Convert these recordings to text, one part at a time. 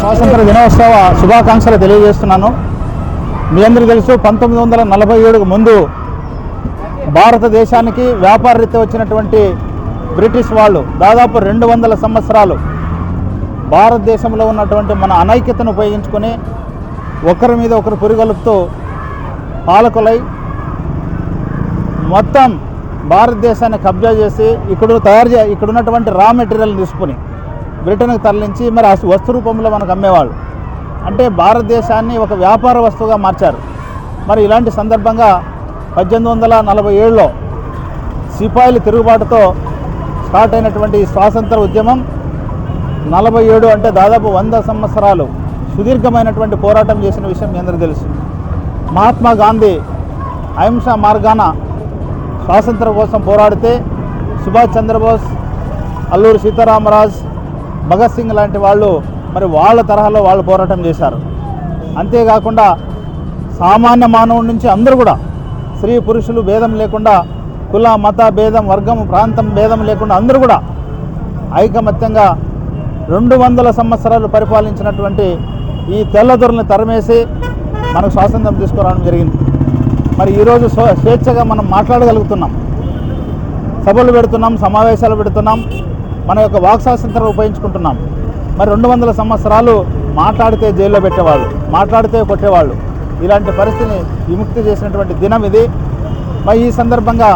స్వాతంత్ర దినోత్సవ శుభాకాంక్షలు తెలియజేస్తున్నాను. మీ అందరికీ తెలుసు పంతొమ్మిది వందల నలభై ఏడుకు ముందు భారతదేశానికి వ్యాపార రీత్యా వచ్చినటువంటి బ్రిటిష్ వాళ్ళు దాదాపు రెండు వందల సంవత్సరాలు భారతదేశంలో ఉన్నటువంటి మన అనైక్యతను ఉపయోగించుకొని ఒకరి మీద ఒకరు పురిగొలుపుతూ పాలకులై మొత్తం భారతదేశాన్ని కబ్జా చేసి ఇక్కడ తయారు చే ఇక్కడ ఉన్నటువంటి రా మెటీరియల్ తీసుకుని బ్రిటన్కి తరలించి మరి ఆ వస్తు రూపంలో మనకు అమ్మేవాళ్ళు. అంటే భారతదేశాన్ని ఒక వ్యాపార వస్తువుగా మార్చారు. మరి ఇలాంటి సందర్భంగా పద్దెనిమిది వందల నలభై ఏడులో సిపాయిల తిరుగుబాటుతో స్టార్ట్ అయినటువంటి స్వాతంత్ర ఉద్యమం నలభై ఏడు అంటే దాదాపు వంద సంవత్సరాలు సుదీర్ఘమైనటువంటి పోరాటం చేసిన విషయం మీ అందరికీ తెలుసు. మహాత్మా గాంధీ అహింస మార్గాన స్వాతంత్రం కోసం పోరాడితే సుభాష్ చంద్రబోస్ అల్లూరి సీతారామరాజ్ భగత్ సింగ్ లాంటి వాళ్ళు మరి వాళ్ళ తరహాలో వాళ్ళు పోరాటం చేశారు. అంతేకాకుండా సామాన్య మానవుడి నుంచి అందరూ కూడా స్త్రీ పురుషులు భేదం లేకుండా కుల మత భేదం వర్గం ప్రాంతం భేదం లేకుండా అందరూ కూడా ఐకమత్యంగా రెండు వందల సంవత్సరాలు పరిపాలించినటువంటి ఈ తెల్లదొరల్ని తరమేసి మనకు స్వాతంత్రం తీసుకురావడం జరిగింది. మరి ఈరోజు స్వేచ్ఛగా మనం మాట్లాడగలుగుతున్నాం. సభలు పెడుతున్నాం సమావేశాలు పెడుతున్నాం. మన యొక్క వాక్ స్వాతంత్రం ఉపయోగించుకుంటున్నాం. మరి రెండు వందల సంవత్సరాలు మాట్లాడితే జైల్లో పెట్టేవాళ్ళు మాట్లాడితే కొట్టేవాళ్ళు. ఇలాంటి పరిస్థితిని విముక్తి చేసినటువంటి దినం ఇది. మరి ఈ సందర్భంగా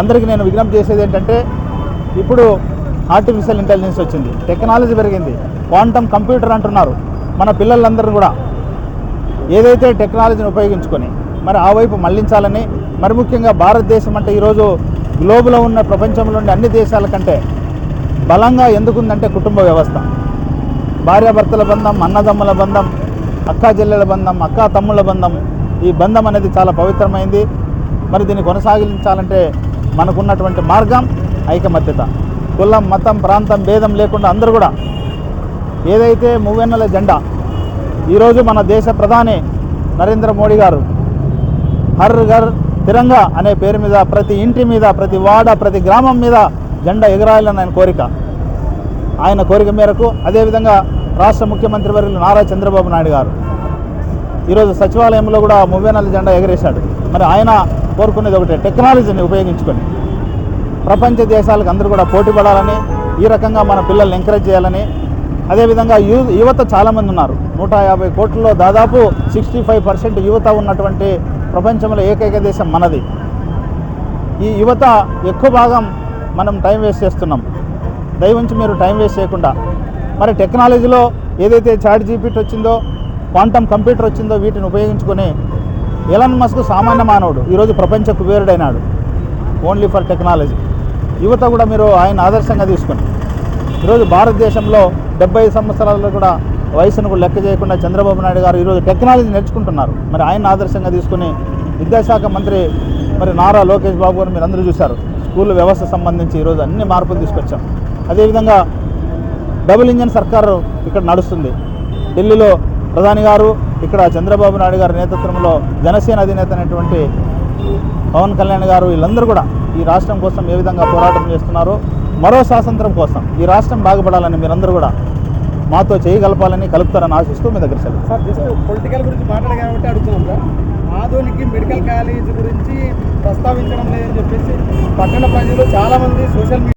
అందరికీ నేను విజ్ఞప్తి చేసేది ఏంటంటే ఇప్పుడు ఆర్టిఫిషియల్ ఇంటెలిజెన్స్ వచ్చింది టెక్నాలజీ పెరిగింది. క్వాంటమ్ కంప్యూటర్ అంటున్నారు మన పిల్లలందరూ కూడా. ఏదైతే టెక్నాలజీని ఉపయోగించుకొని మరి ఆ వైపు మళ్ళించాలని మరి ముఖ్యంగా భారతదేశం అంటే ఈరోజు గ్లోబల్లో ఉన్న ప్రపంచంలోని అన్ని దేశాల కంటే బలంగా ఎందుకుందంటే కుటుంబ వ్యవస్థ. భార్యాభర్తల బంధం అన్నదమ్ముల బంధం అక్కా చెల్లెల బంధం అక్కా తమ్ముళ్ళ బంధం ఈ బంధం అనేది చాలా పవిత్రమైంది. మరి దీన్ని కొనసాగించాలంటే మనకున్నటువంటి మార్గం ఐకమత్యత. కులం మతం ప్రాంతం భేదం లేకుండా అందరూ కూడా ఏదైతే మూవెన్నెల జెండా ఈరోజు మన దేశ ప్రధాని నరేంద్ర మోడీ గారు హర్ ఘర్ తిరంగా అనే పేరు మీద ప్రతి ఇంటి మీద ప్రతి వాడ ప్రతి గ్రామం మీద జెండా ఎగరాయాలని ఆయన కోరిక. ఆయన కోరిక మేరకు అదేవిధంగా రాష్ట్ర ముఖ్యమంత్రి వర్యులు నారా చంద్రబాబు నాయుడు గారు ఈరోజు సచివాలయంలో కూడా మువ్వేనల జెండా ఎగరేశాడు. మరి ఆయన కోరుకునేది ఒకటే టెక్నాలజీని ఉపయోగించుకొని. ప్రపంచ దేశాలకు అందరూ కూడా పోటీ పడాలని ఈ రకంగా మన పిల్లల్ని ఎంకరేజ్ చేయాలని. అదేవిధంగా యూ యువత చాలామంది ఉన్నారు. నూట యాభై కోట్లలో దాదాపు సిక్స్టీ ఫైవ్ పర్సెంట్ యువత ఉన్నటువంటి ప్రపంచంలో ఏకైక దేశం మనది. ఈ యువత ఎక్కువ భాగం మనం టైం వేస్ట్ చేస్తున్నాం. దయవుంచి మీరు టైం వేస్ట్ చేయకుండా మరి టెక్నాలజీలో ఏదైతే చాట్ జీపీటీ వచ్చిందో క్వాంటమ్ కంప్యూటర్ వచ్చిందో వీటిని ఉపయోగించుకొని ఎలన్ మస్క్ సామాన్య మానవుడు ఈరోజు ప్రపంచ కుబేరుడైనాడు. ఓన్లీ ఫర్ టెక్నాలజీ యువత కూడా మీరు ఆయన ఆదర్శంగా తీసుకుని ఈరోజు భారతదేశంలో డెబ్బై సంవత్సరాల్లో కూడా వయసును లెక్క చేయకుండా చంద్రబాబు నాయుడు గారు ఈరోజు టెక్నాలజీ నేర్చుకుంటున్నారు. మరి ఆయన ఆదర్శంగా తీసుకుని విద్యాశాఖ మంత్రి మరి నారా లోకేష్ బాబు గారు మీరు అందరూ చూశారు. స్కూల్ వ్యవస్థ సంబంధించి ఈరోజు అన్ని మార్పులు తీసుకొచ్చాం. అదేవిధంగా డబుల్ ఇంజన్ సర్కారు ఇక్కడ నడుస్తుంది. ఢిల్లీలో ప్రధాని గారు ఇక్కడ చంద్రబాబు నాయుడు గారి నేతృత్వంలో జనసేన అధినేత అనేటువంటి పవన్ కళ్యాణ్ గారు వీళ్ళందరూ కూడా ఈ రాష్ట్రం కోసం ఏ విధంగా పోరాటం చేస్తున్నారో మరో స్వాతంత్రం కోసం ఈ రాష్ట్రం బాగుపడాలని మీరందరూ కూడా మాతో చేయగలపాలని కలుపుతారని ఆశిస్తూ మీ దగ్గర సెలవు. సార్ జస్ట్ పొలిటికల్ గురించి మాట్లాడే అడుగుతున్నాం సార్. కాలేజీ గురించి ప్రస్తావించడం లేదని చెప్పేసి పట్టణ ప్రజలు చాలామంది సోషల్ మీడియా